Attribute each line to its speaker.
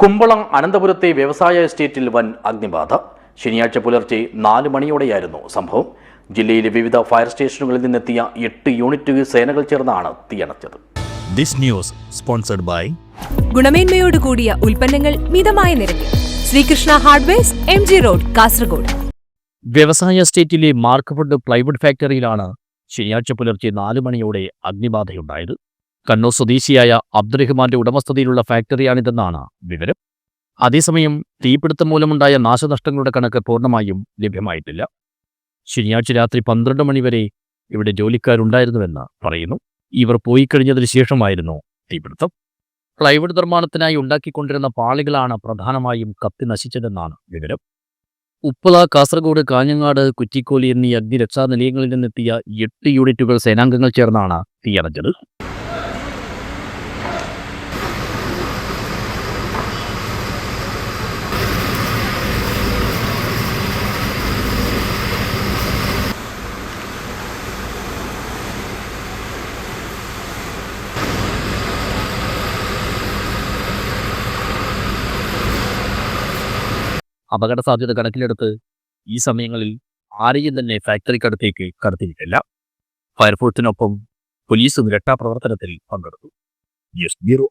Speaker 1: കുമ്പളം അനന്തപുരത്തെ വ്യവസായ എസ്റ്റേറ്റിൽ വൻ അഗ്നിബാധ. ശനിയാഴ്ച പുലർച്ചെ നാല് മണിയോടെയായിരുന്നു സംഭവം. ജില്ലയിലെ വിവിധ ഫയർ സ്റ്റേഷനുകളിൽ നിന്നെത്തിയ എട്ട് യൂണിറ്റ് സേനകൾ ചേർന്നാണ് തീയണച്ചത്.
Speaker 2: ദിസ് ന്യൂസ് സ്പോൺസർഡ് ബൈ
Speaker 3: ഗുണമേന്മയോട് കൂടിയ ഉൽപ്പന്നങ്ങൾ മിതമായ നിരക്കിൽ. Sreekrishna hardwares M G road Kasaragod.
Speaker 2: വ്യവസായ എസ്റ്റേറ്റിലെ മാർക്കഫുഡ് പ്ലൈവുഡ് ഫാക്ടറിയിലാണ് ശനിയാഴ്ച പുലർച്ചെ നാല് മണിയോടെ അഗ്നിബാധയുണ്ടായത്. കണ്ണൂർ സ്വദേശിയായ അബ്ദുറഹ്മാന്റെ ഉടമസ്ഥതയിലുള്ള ഫാക്ടറിയാണിതെന്നാണ് വിവരം. അതേസമയം തീപിടുത്തം മൂലമുണ്ടായ നാശനഷ്ടങ്ങളുടെ കണക്ക് പൂർണമായും ലഭ്യമായിട്ടില്ല. ശനിയാഴ്ച രാത്രി പന്ത്രണ്ട് മണിവരെ ഇവിടെ ജോലിക്കാരുണ്ടായിരുന്നുവെന്ന് പറയുന്നു. ഇവർ പോയി കഴിഞ്ഞതിന് ശേഷമായിരുന്നു തീപിടുത്തം. പ്ലൈവുഡ് നിർമ്മാണത്തിനായി ഉണ്ടാക്കിക്കൊണ്ടിരുന്ന പാളികളാണ് പ്രധാനമായും കത്തി നശിച്ചതെന്നാണ് വിവരം. ഉപ്പള കാസർഗോഡ് കാഞ്ഞങ്ങാട് കുറ്റിക്കോലി എന്നീ അഗ്നിരക്ഷാ നിലയങ്ങളിൽ നിന്നെത്തിയ എട്ട് യൂണിറ്റുകൾ സേനാംഗങ്ങൾ ചേർന്നാണ് തീയണച്ചത് അപകട സാധ്യത കണക്കിലെടുത്ത് ഈ സമയങ്ങളിൽ ആരെയും തന്നെ ഫാക്ടറിക്കടുത്തേക്ക് കടത്തിയിട്ടില്ല. ഫയർഫോഴ്സിനൊപ്പം പോലീസും രക്ഷാപ്രവർത്തനത്തിൽ പങ്കെടുത്തു. News bureau